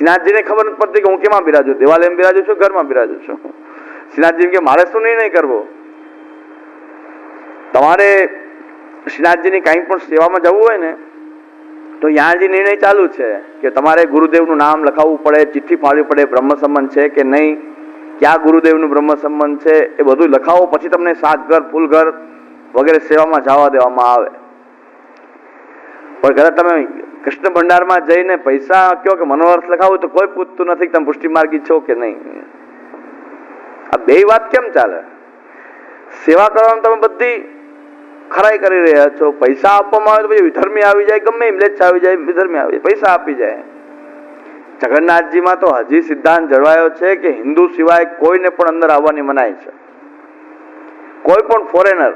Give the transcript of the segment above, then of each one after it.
શ્રીનાથજીને ખબર નથી પડતી કે હું કેમાં બિરાજું એમ બિરાજું છું, ઘરમાં બિરાજું છું? શ્રીનાથજી કે મારે શું નિર્ણય કરવો? તમારે શ્રીનાથજીની કાંઈ પણ સેવામાં જવું હોય ને, તો ત્યાં જે નિર્ણય ચાલુ છે કે તમારે ગુરુદેવનું નામ લખાવવું પડે, ચિઠ્ઠી ફાળવી પડે બ્રહ્મ સંબંધ છે કે નહીં, ક્યાં ગુરુદેવનું બ્રહ્મ સંબંધ છે, એ બધું લખાવો, પછી તમને સાત ઘર, ફૂલ ઘર વગેરે સેવામાં જવા દેવામાં આવે. પણ ઘરે તમે કૃષ્ણ ભંડારમાં જઈને પૈસા કયો કે મનોહર્થ લખાવું તો કોઈ પૂછતું નથી તમે પુષ્ટિ માર્ગી છો કે નહીં. આ બે વાત કેમ ચાલે? સેવા કરવાનું તમે બધી ખરાઈ કરી રહ્યા છો. પૈસા આપવામાં આવે તો પછી વિધર્મી આવી જાય, ગમે એમ લેચ આવી જાય, વિધર્મી આવી જાય, પૈસા આપી જાય. જગન્નાથજીમાં તો હજી સિદ્ધાંત જળવાયો છે કે હિન્દુ સિવાય કોઈને પણ અંદર આવવાની મનાય છે. કોઈ પણ ફોરેનર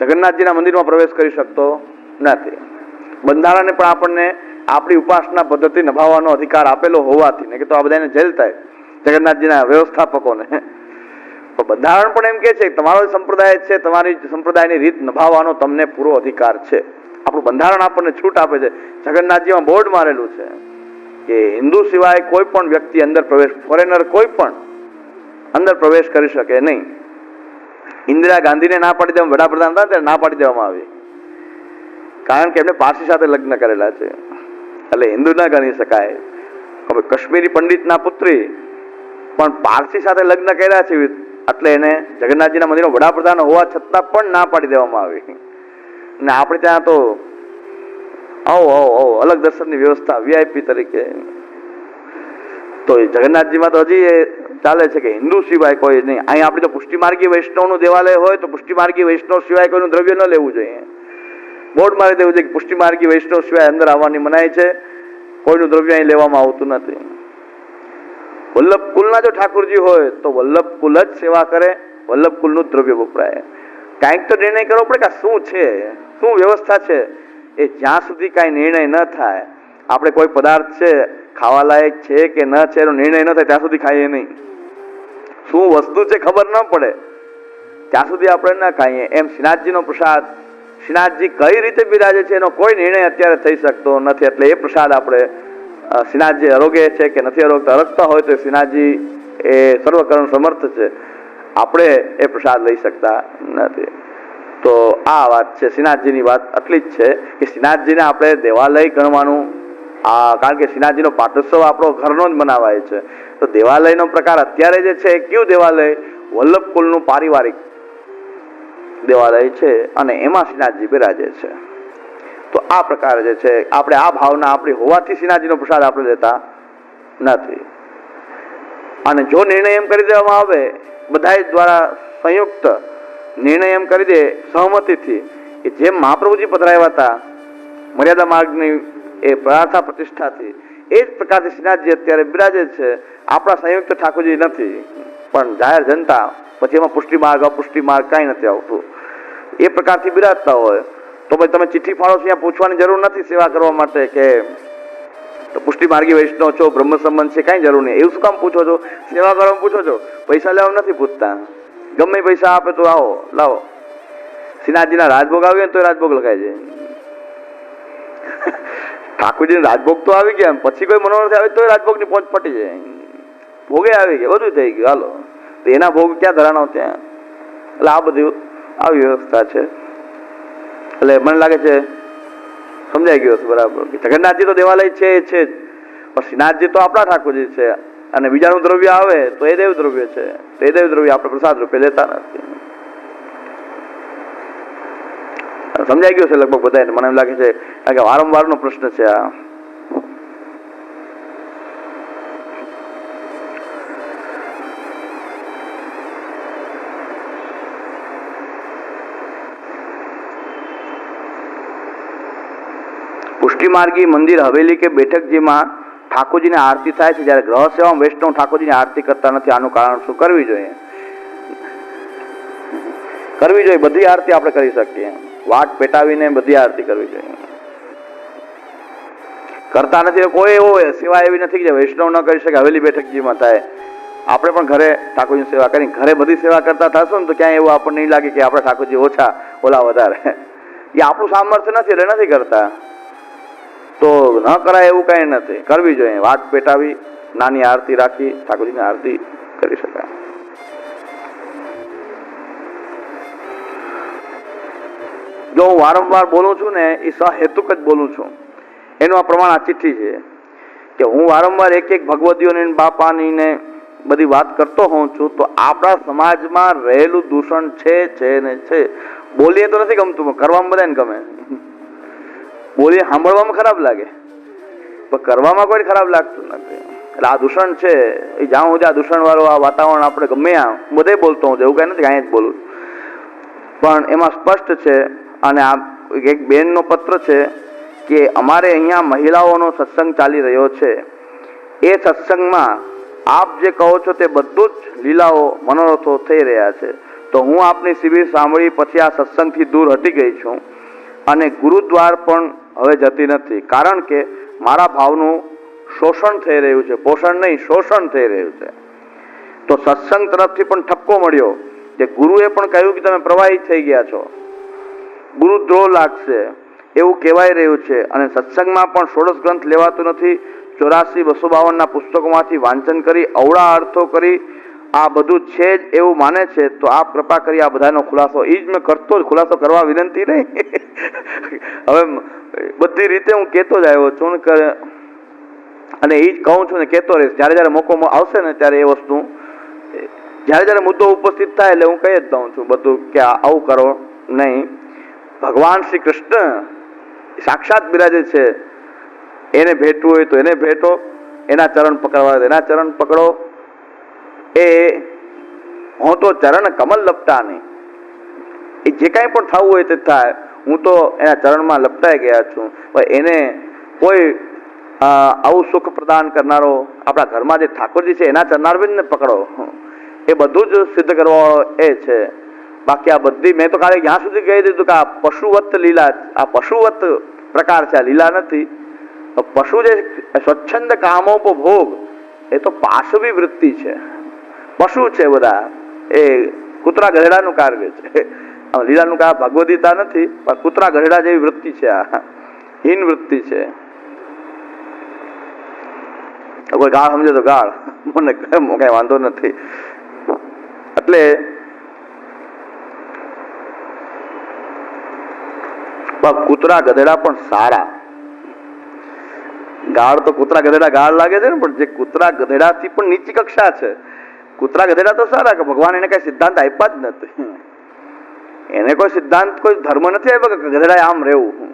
જગન્નાથજીના મંદિરમાં પ્રવેશ કરી શકતો નથી. બંધારણે પણ આપણને આપણી ઉપાસના પદ્ધતિ નિભાવવાનો અધિકાર આપેલો હોવાથી ને કે તો આ બધાને જેલ થાય જગન્નાથજીના વ્યવસ્થાપકોને. તો બંધારણ પણ એમ કે છે, તમારો સંપ્રદાય છે, તમારી સંપ્રદાયની રીત નિભાવવાનો તમને પૂરો અધિકાર છે. આપણું બંધારણ આપણને છૂટ આપે છે. જગન્નાથજીમાં બોર્ડ મારેલું છે કે હિન્દુ સિવાય કોઈ પણ વ્યક્તિ અંદર પ્રવેશ, ફોરેનર કોઈ પણ અંદર પ્રવેશ કરી શકે નહીં. ઇન્દિરા ગાંધીને ના પાડી દેવા વડાપ્રધાન હતા ત્યારે ના પાડી દેવામાં આવી. કારણ કે એમને પારસી સાથે લગ્ન કરેલા છે. એટલે હિન્દુ ના ગણી શકાય. હવે કાશ્મીરી પંડિતના પુત્રી પણ પારસી સાથે લગ્ન કર્યા છે. એટલે એને જગન્નાથજીના મંદિરનો વડાપ્રધાન હોવા છતાં પણ ના પાડી દેવામાં આવી. ને આપણે ત્યાં તો આવો આવો આવો, અલગ દર્શનની વ્યવસ્થા વીઆઈપી તરીકે. તો એ જગન્નાથજીમાં તો હજી એ ચાલે છે કે હિન્દુ સિવાય કોઈ નહીં. અહીં આપણે તો પુષ્ટિમાર્ગી વૈષ્ણવનું દેવાલય હોય તો પુષ્ટિમાર્ગી વૈષ્ણવ સિવાય કોઈનું દ્રવ્ય ન લેવું જોઈએ. બોર્ડ મારી દેવું છે કે પુષ્ટિમાર્ગી વૈષ્ણવ સિવાય અંદર આવવાની મનાય છે. કોઈનું દ્રવ્ય અહીં લેવામાં આવતું નથી. વલ્લભ કુલના જો ઠાકુરજી હોય તો વલ્લભ કુલ જ સેવા કરે વલ્લભ કુલનું દ્રવ્ય વપરાય. કાંઈક તો નિર્ણય કરવો પડે કે શું છે, શું વ્યવસ્થા છે? એ જ્યાં સુધી કાંઈ નિર્ણય ન થાય, આપણે કોઈ પદાર્થ છે ખાવા લાયક છે કે ન છે, એનો નિર્ણય ન થાય, ત્યાં સુધી ખાઈએ નહીં. શું વસ્તુ છે ખબર ન પડે, ત્યાં સુધી આપણે ન ખાઈએ. એમ શ્રીનાથજીનો પ્રસાદ શ્રીનાથજી કઈ રીતે બિરાજે છે એનો કોઈ નિર્ણય અત્યારે થઈ શકતો નથી. એટલે એ પ્રસાદ આપણે શ્રીનાથજી અરોગે છે કે નથી અરોગ અરગતા હોય તો શ્રીનાથજી એ સર્વકરણ સમર્થ છે. આપણે એ પ્રસાદ લઈ શકતા નથી. તો આ વાત છે શ્રીનાથજીની વાત આટલી જ છે કે શ્રીનાથજીને આપણે દેવાલય ગણવાનું, આ કારણ કે શ્રીનાથજીનો પાટોત્સવ આપણો ઘરનો જ મનાવાય છે. તો દેવાલયનો પ્રકાર અત્યારે જે છે, એ કયું દેવાલય? વલ્લભ કુલનું પારિવારિક દેવાલય છે અને એમાં શ્રીનાથજી બિરાજે છે. તો આ પ્રકાર જે છે, આપણે આ ભાવના આપણી હોવાથી શ્રીનાથજીનો પ્રસાદ આપણે લેતા નથી. અને જો નિર્ણય એમ કરી દેવામાં આવે બધા દ્વારા સંયુક્ત નિર્ણય એમ કરી દે સહમતિથી, કે જેમ મહાપ્રભુજી પધરાવ્યા હતા, મર્યાદા માર્ગની એ પ્રાર્થના પ્રતિષ્ઠાથી, એ જ પ્રકારથી શ્રીનાથજી અત્યારે બિરાજે છે. આપણા સંયુક્ત ઠાકોરજી નથી. પણ જાહેર જનતા, પછી એમાં પુષ્ટિ માર્ગ અપુષ્ટિ માર્ગ કાંઈ નથી આવતું. એ પ્રકારથી બિરાજતા હોય. તો પછી તમે ચિઠ્ઠી ફાળો છો, ત્યાં પૂછવાની જરૂર નથી સેવા કરવા માટે કે પુષ્ટિ માર્ગી વૈષ્ણવ છો બ્રહ્મ સંબંધ છે, કાંઈ જરૂર નહીં. એવું શું કામ પૂછો છો? સેવા કરવા પૂછો છો? પૈસા લેવા નથી પૂછતા. ગમે પૈસા આપે તો આવો, લાવો. શ્રીનાથજીના રાજભોગ આવ્યો ને તો રાજભોગ લખાય છે ઠાકોરજીને રાજભોગ તો આવી ગયા, પછી કોઈ મનોરથ આવે તો રાજભોગની પહોંચ પટી જાય. ભોગે આવી ગયા બધું થઈ ગયું. હાલો. તો એના ભોગ ક્યાં ધરાણો ત્યાં એટલે આ બધું આવી વ્યવસ્થા છે. એટલે મને લાગે છે, સમજાઈ ગયો બરાબર. જગન્નાથજી તો દેવાલય છે, એ છે જ. પણ શ્રીનાથજી તો આપણા ઠાકોરજી છે. અને બીજાનું દ્રવ્ય આવે, તો એ દેવ દ્રવ્ય છે. તો એ દેવ દ્રવ્ય આપણે પ્રસાદ રૂપે લેતા નથી. સમજાઈ ગયું છે લગભગ બધાને મને એમ લાગે છે, કારણ કે વારંવારનો પ્રશ્ન છે આ. પુષ્ટિમાર્ગી મંદિર હવેલી કે બેઠકજીમાં ઠાકોરજીને આરતી થાય છે, જ્યારે ગ્રહ સેવામાં વૈષ્ણવ ઠાકોરજીની આરતી કરતા નથી, આનું કારણ શું? કરવી જોઈએ. કરવી જોઈએ, બધી આરતી આપણે કરી શકીએ. વાટ પેટાવીને બધી આરતી કરવી જોઈએ. કરતા નથી કોઈ એવો સેવા એવી નથી કે વૈષ્ણવ ન કરી શકે, હવેલી બેઠકજીમાં થાય. આપણે પણ ઘરે ઠાકોરજીની સેવા કરી ઘરે બધી સેવા કરતા થશો ને, તો ક્યાંય એવું આપણને નહીં લાગે કે આપણે ઠાકોરજી ઓછા, ઓલા વધારે. એ આપણું સામર્થ્ય નથી, એટલે નથી કરતા. તો ન કરાય એવું કાંઈ નથી. કરવી જોઈએ. વાટ પેટાવી, નાની આરતી રાખી, ઠાકોરજીની આરતી કરી શકાય. જો હું વારંવાર બોલું છું ને, એ સહેતુક જ બોલું છું. એનું આ પ્રમાણ આ ચિઠ્ઠી છે કે હું વારંવાર એક એક ભગવતીઓની બાપાની ને બધી વાત કરતો હોઉં છું, તો આપણા સમાજમાં રહેલું દૂષણ છે છે ને છે. બોલીએ તો નથી ગમતું કરવામાં બધાને ગમે. બોલીએ સાંભળવામાં ખરાબ લાગે. પણ કરવામાં કોઈ ખરાબ લાગતું નથી એટલે આ દૂષણ છે. એ જ્યાં સુધી આ દૂષણ વાળું આ વાતાવરણ આપણે ગમે આ બધે બોલતો હું એવું કઈ નથી કાંઈ જ બોલું પણ એમાં સ્પષ્ટ છે અને આ એક બેનનો પત્ર છે કે અમારે અહીંયા મહિલાઓનો સત્સંગ ચાલી રહ્યો છે. એ સત્સંગમાં આપ જે કહો છો તે બધું જ લીલાઓ મનોરથો થઈ રહ્યા છે. તો હું આપની શિબિર સાંભળી પછી આ સત્સંગથી દૂર હટી ગઈ છું. અને ગુરુદ્વાર પણ હવે જતી નથી. કારણ કે મારા ભાવનું શોષણ થઈ રહ્યું છે. પોષણ નહીં, શોષણ થઈ રહ્યું છે. તો સત્સંગ તરફથી પણ ઠપકો મળ્યો કે ગુરુએ પણ કહ્યું કે તમે પ્રવાહિત થઈ ગયા છો. ગુરુદ્રોહ લાગશે. એવું કહેવાય રહ્યું છે. અને સત્સંગમાં પણ ષોડશ ગ્રંથ લેવાતું નથી. ચોરાસી બસો બાવનના પુસ્તકોમાંથી વાંચન કરી, અવળા અર્થો કરી આ બધું છે જ એવું માને છે, તો આપ કૃપા કરી આ બધાનો ખુલાસો. એ જ મેં કરતો જ ખુલાસો કરવા વિનંતી નહીં. હવે બધી રીતે હું કહેતો જ આવ્યો છું કરે અને એ જ કહું છું ને, કહેતો રહીશ. જ્યારે જ્યારે મોકો આવશે ને, ત્યારે એ વસ્તુ જ્યારે જ્યારે મુદ્દો ઉપસ્થિત થાય એટલે હું કહી જ દઉં છું બધું કે આવું કરો નહીં. ભગવાન શ્રી કૃષ્ણ સાક્ષાત બિરાજે છે. એને ભેટવું હોય તો એને ભેટો, એના ચરણ પકડવા એના ચરણ પકડો. એ હું તો ચરણ કમલ લપટાની એ જે કાંઈ પણ થવું હોય તે થાય. હું તો એના ચરણમાં લપટાઈ ગયા છું. પણ એને કોઈ આવું સુખ પ્રદાન કરનારો આપણા ઘરમાં જે ઠાકોરજી છે, એના ચરણારવિંદને પકડો. એ બધું જ સિદ્ધ કરવાવાળો એ છે. બાકી આ બધી મેં તો કાલે જ્યાં સુધી કહી દીધું કે આ પશુવત લીલા, આ પશુવત પ્રકાર છે, આ લીલા નથી. પશુ જે સ્વચ્છંદ કામોપભોગ, એ તો પાશવી વૃત્તિ છે. પશુ છે બધા. એ કૂતરા ગધેડાનું કાર્ય છે. લીલાનું કા ભગવદીતા નથી, પણ કૂતરા ગધેડા જેવી વૃત્તિ છે આ. હીન વૃત્તિ છે. કોઈ ગાળ સમજે તો ગાળ. મને કઈ વાંધો નથી. એટલે કૂતરા ગધેડા પણ સારા. ગાળ તો કૂતરા ગધેડા ગાળ લાગે છે ને, પણ જે કૂતરા ગધેડાથી પણ નીચી કક્ષા છે કૂતરા ગધેડા તો સારા કે ભગવાન એને કઈ સિદ્ધાંત આપ્યા જ નથી. એને કોઈ સિદ્ધાંત, કોઈ ધર્મ નથી આપ્યો કે ગધેડાએ આમ રહેવું.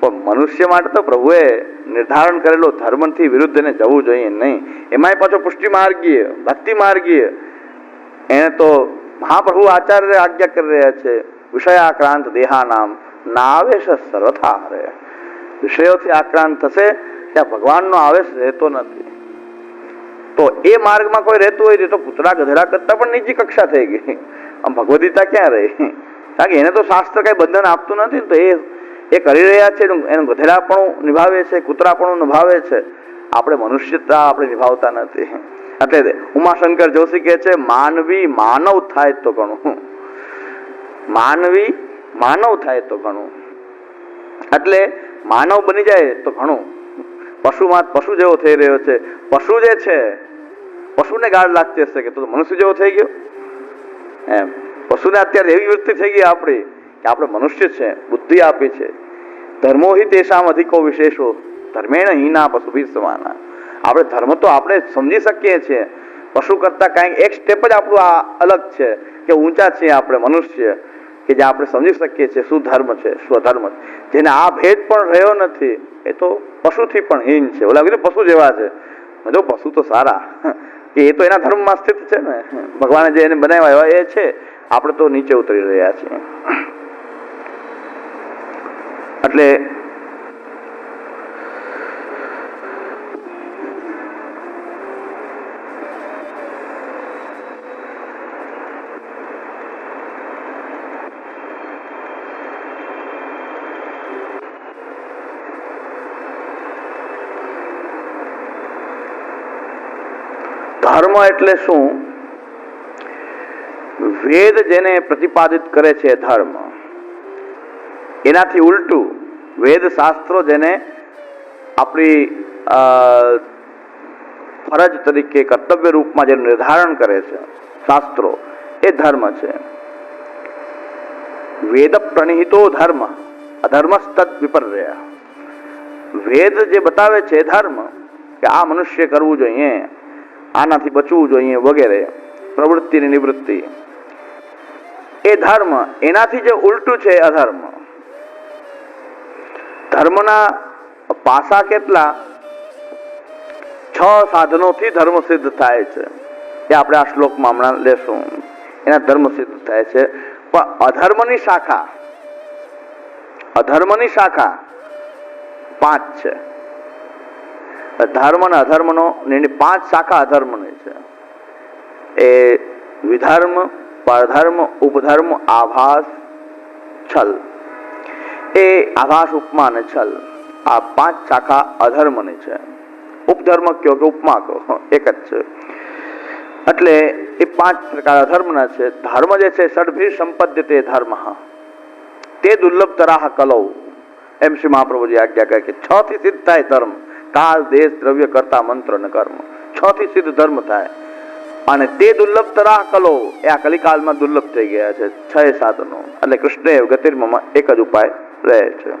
પણ મનુષ્ય માટે તો પ્રભુએ નિર્ધારણ કરેલો ધર્મથી વિરુદ્ધ એને જવું જોઈએ નહીં. એમાંય પાછો પુષ્ટિ માર્ગીય, ભક્તિ માર્ગીય. એને તો મહાપ્રભુ આચાર્ય આજ્ઞા કરી રહ્યા છે, વિષયાક્રાંત દેહાનામ, નાવેશ સર્વથા રહે વિષયોથી આક્રાંત થશે, ત્યાં ભગવાનનો આવેશ રહેતો નથી. તો એ માર્ગમાં કોઈ રહેતું હોય તો કૂતરા ગધેડા કરતા પણ નીચી કક્ષા થઈ ગઈ. આમ ભગવદ્ગીતા ક્યાં રહી? કારણ કે એને તો શાસ્ત્ર કઈ બંધન આપતું નથી તો એ એ કરી રહ્યા છે, એનું ગધેડાપણું નિભાવે છે કૂતરાપણું નિભાવે છે. આપણે મનુષ્યતા આપણે નિભાવતા નથી. એટલે ઉમાશંકર જોશી કહે છે, માનવી માનવ થાય તો ઘણું. માનવી માનવ થાય તો ઘણું. એટલે માનવ બની જાય તો ઘણું. પશુમાં પશુ જેવો થઈ રહ્યો છે. પશુ જે છે પશુને ગાળ લાગતી હશે કે તો મનુષ્ય જેવો થઈ ગયો? એમ. પશુને અત્યારે એવી વૃત્તિ થઈ ગઈ આપણી કે આપણે મનુષ્ય છે, બુદ્ધિ આપી છે. ધર્મો હિ તેશામ અધિકો વિશેષો, ધર્મેણ હિના પશુભી સમાના. આપણે ધર્મ તો આપણે સમજી શકીએ છીએ. પશુ કરતા કાંઈક એક સ્ટેપ જ આપણું આ અલગ છે કે ઊંચા છીએ આપણે મનુષ્ય, કે જે આપણે સમજી શકીએ છીએ શું ધર્મ છે સ્વધર્મ છે. જેને આ ભેદ પણ રહ્યો નથી, એ તો પશુથી પણ હીન છે. ઓલા પશુ જેવા છે. જો પશુ તો સારા. એ તો એના ધર્મમાં સ્થિત છે ને. ભગવાને જે એને બનાવ્યા એવા એ છે. આપણે તો નીચે ઉતરી રહ્યા છીએ. એટલે ધર્મ એટલે શું? વેદ જેને પ્રતિપાદિત કરે છે ધર્મ. એનાથી ઉલટું વેદ શાસ્ત્રો જેને આપણી ફરજ તરીકે, કર્તવ્ય રૂપમાં જેનું નિર્ધારણ કરે છે, શાસ્ત્રો, એ ધર્મ છે. વેદ પ્રણિહિતો ધર્મ, અધર્મસ્તદ વિપર્ય વેદ જે બતાવે છે ધર્મ, કે આ મનુષ્ય કરવું જોઈએ. આનાથી બચવું જોઈએ વગેરે. પ્રવૃત્તિની નિવૃત્તિ. એ ધર્મ, એનાથી જે ઉલટું છે અધર્મ. ધર્મના પાસા કેટલા? છ સાધનોથી ધર્મ સિદ્ધ થાય છે. એ આપણે આ શ્લોકમાં હમણાં લેશું. એના ધર્મ સિદ્ધ થાય છે. પણ અધર્મની શાખા અધર્મની શાખા પાંચ છે. ધર્મ અને અધર્મનો એની પાંચ શાખા અધર્મની છે. એ વિધર્મ, પરધર્મ, ઉપધર્મ, આભાસ, છલ. એ આભાસ, ઉપમા અને છલ આ પાંચ શાખા અધર્મની છે. ઉપધર્મ કયો કે ઉપમા કહો, એક જ છે. એટલે એ પાંચ પ્રકાર અધર્મના છે. ધર્મ જે છે સડભી સંપદ્ય તે ધર્મ. તે દુર્લભ તરાહ કલૌ. એમ શ્રી મહાપ્રભુજી આજ્ઞા કહે કે છ થી સિદ્ધ થાય ધર્મ. કાલ દેશ દ્રવ્ય કરતા મંત્ર અને કર્મ. છ થી સિદ્ધ ધર્મ થાય. અને તે દુર્લભ તરા કલો એ આ કલિકાલમાં દુર્લભ થઈ ગયા છે. છ સાધનો. એટલે કૃષ્ણ ગતિર્મમાં એક જ ઉપાય રહે છે.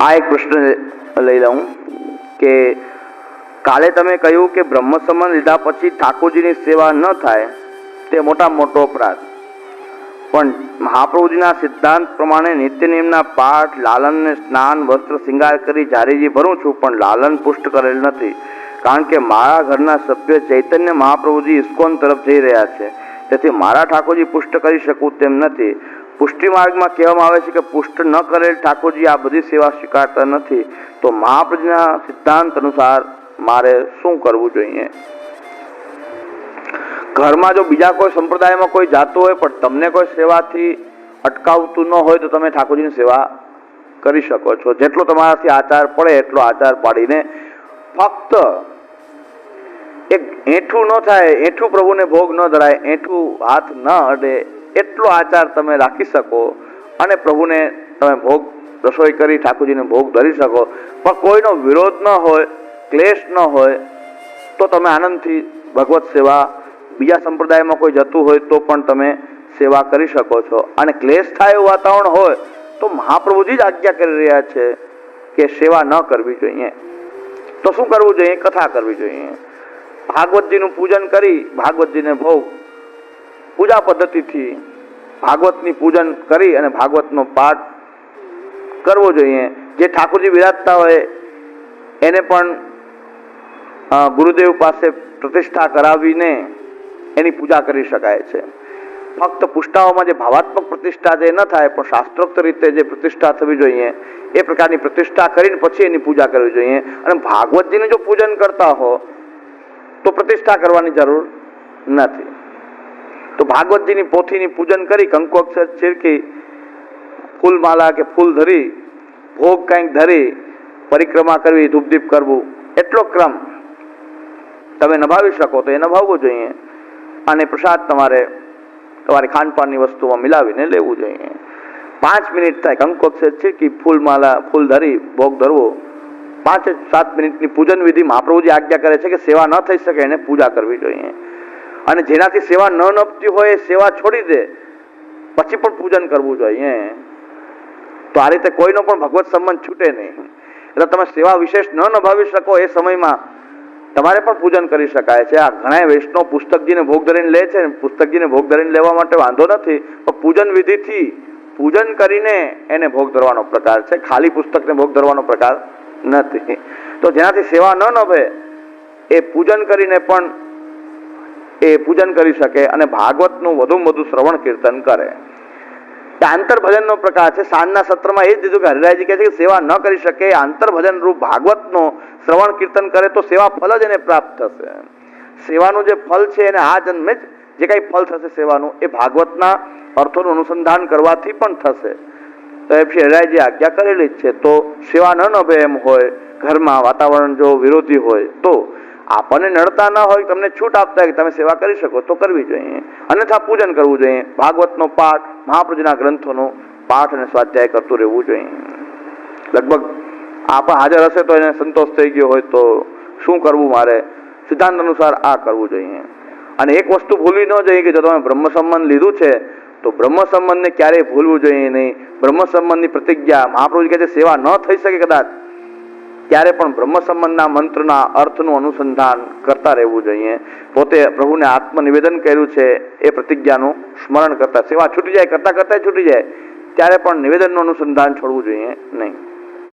આ એક પ્રશ્ન લઈ લઉં કે કાલે તમે કહ્યું કે બ્રહ્મ સંબંધ લીધા પછી ઠાકોરજીની સેવા ન થાય, તે મોટા મોટો અપરાધ. પણ મહાપ્રભુજીના સિદ્ધાંત પ્રમાણે નિત્ય નિયમના પાઠ લાલનને સ્નાન, વસ્ત્ર શિંગાર કરી જારીજી ભરું છું, પણ લાલન પુષ્ટ કરેલ નથી. કારણ કે મારા ઘરના સભ્ય ચૈતન્ય મહાપ્રભુજી ઇસ્કોન તરફ જઈ રહ્યા છે. તેથી મારા ઠાકોરજી પુષ્ટ કરી શકું તેમ નથી. પુષ્ટિ માર્ગમાં કહેવામાં આવે છે કે પુષ્ટ ન કરેલ ઠાકોરજી આ બધી સેવા સ્વીકારતા નથી. તો મહાપ્રભુજીના સિદ્ધાંત અનુસાર મારે શું કરવું જોઈએ? ઘરમાં જો બીજા કોઈ સંપ્રદાયમાં કોઈ જાતું હોય, પણ તમને કોઈ સેવાથી અટકાવતું ન હોય, તો તમે ઠાકોરજીની સેવા કરી શકો છો. જેટલો તમારાથી આચાર પડે, એટલો આચાર પાડીને ફક્ત એક એઠું ન થાય, એઠું પ્રભુને ભોગ ન ધરાય, એઠું હાથ ન અડે, એટલો આચાર તમે રાખી શકો અને પ્રભુને તમે ભોગ, રસોઈ કરી ઠાકોરજીને ભોગ ધરી શકો. પણ કોઈનો વિરોધ ન હોય, ક્લેશ ન હોય, તો તમે આનંદથી ભગવત સેવા બીજા સંપ્રદાયમાં કોઈ જતું હોય તો પણ તમે સેવા કરી શકો છો. અને ક્લેશ થાય એવું વાતાવરણ હોય તો મહાપ્રભુજી જ આજ્ઞા કરી રહ્યા છે કે સેવા ન કરવી જોઈએ. તો શું કરવું જોઈએ? કથા કરવી જોઈએ. ભાગવતજીનું પૂજન કરી ભાગવતજીને ભોગ પૂજા પદ્ધતિથી ભાગવતની પૂજન કરી અને ભાગવતનો પાઠ કરવો જોઈએ. જે ઠાકોરજી વિરાજતા હોય એને પણ ગુરુદેવ પાસે પ્રતિષ્ઠા કરાવીને એની પૂજા કરી શકાય છે. ફક્ત પુષ્ટાઓમાં જે ભાવાત્મક પ્રતિષ્ઠા જે ન થાય, પણ શાસ્ત્રોક્ત રીતે જે પ્રતિષ્ઠા થવી જોઈએ, એ પ્રકારની પ્રતિષ્ઠા કરીને પછી એની પૂજા કરવી જોઈએ. અને ભાગવતજીને જો પૂજન કરતા હો, તો પ્રતિષ્ઠા કરવાની જરૂર નથી. તો ભાગવતજીની પોથીની પૂજન કરી કંકુ અક્ષર છીરકી ફૂલમાલા કે ફૂલ ધરી, ભોગ કંઈક ધરી, પરિક્રમા કરવી, ધૂપદીપ કરવું, એટલો ક્રમ તમે નભાવી શકો તો એ નભાવવો જોઈએ. અને પ્રસાદ તમારે તમારી ખાનપાનની વસ્તુમાં મિલાવીને લેવું જોઈએ. પાંચ મિનિટ થાય. કંકુ છે કે ફૂલમાલા ફૂલ ધરી ભોગ ધરવો. પાંચ સાત મિનિટની પૂજન વિધિ મહાપ્રભુજી આજ્ઞા કરે છે કે સેવા ન થઈ શકે એને પૂજા કરવી જોઈએ. અને જેનાથી સેવા ન નપતી હોય એ સેવા છોડી દે. પછી પણ પૂજન કરવું જોઈએ. તો આ રીતે કોઈનો પણ ભગવત સંબંધ છૂટે નહીં. એટલે તમે સેવા વિશેષ ન નભાવી શકો એ સમયમાં તમારે પણ પૂજન કરી શકાય છે. આ ઘણા વૈષ્ણવ પુસ્તકજીને ભોગ ધરીને લે છે. પુસ્તકજીને ભોગ ધરીને લેવા માટે વાંધો નથી. પણ પૂજન વિધિથી પૂજન કરીને એને ભોગ ધરવાનો પ્રકાર છે. ખાલી પુસ્તકને ભોગ ધરવાનો પ્રકાર નથી. તો જેનાથી સેવા ન નભે, એ પૂજન કરીને પણ એ પૂજન કરી શકે અને ભાગવતનું વધુમાં વધુ શ્રવણ કીર્તન કરે. એ આંતરભજનનો પ્રકાર છે. સાંજના સત્રમાં એ જ દીધું કે હરિરાયજી કહે છે કે સેવા ન કરી શકે આંતરભજન આંતર ભજન રૂપ ભાગવતનો શ્રવણ કીર્તન કરે તો સેવા ફલ જ એને પ્રાપ્ત થશે. સેવાનું જે ફલ છે એને આ જન્મે જ જે કાંઈ ફલ થશે સેવાનું, એ ભાગવતના અર્થોનું અનુસંધાન કરવાથી પણ થશે. તો એ શ્રી હરિરાયજી આજ્ઞા કરેલી જ છે, તો સેવા ન નભે એમ હોય, ઘરમાં વાતાવરણ જો વિરોધી હોય તો આપણને નડતા ન હોય તમને છૂટ આપતા હોય કે તમે સેવા કરી શકો, તો કરવી જોઈએ. અન્યથા પૂજન કરવું જોઈએ. ભાગવતનો પાઠ મહાપ્રજના ગ્રંથોનો પાઠ અને સ્વાધ્યાય કરતું રહેવું જોઈએ. લગભગ આપણ હાજર હશે તો એને સંતોષ થઈ ગયો હોય તો શું કરવું મારે? સિદ્ધાંત અનુસાર આ કરવું જોઈએ. અને એક વસ્તુ ભૂલવી ન જોઈએ કે જો તમે બ્રહ્મ સંબંધ લીધું છે, તો બ્રહ્મ સંબંધને ક્યારેય ભૂલવું જોઈએ નહીં. બ્રહ્મ સંબંધની પ્રતિજ્ઞા, મહાપ્રભુજી કહે છે, સેવા ન થઈ શકે કદાચ. ત્યારે પણ બ્રહ્મ સંબંધના મંત્રના અર્થનું અનુસંધાન કરતા રહેવું જોઈએ. પોતે પ્રભુને આત્મનિવેદન કર્યું છે એ પ્રતિજ્ઞાનું સ્મરણ કરતા. સેવા છૂટી જાય, કરતાં કરતાં છૂટી જાય, ત્યારે પણ નિવેદનનું અનુસંધાન છોડવું જોઈએ નહીં.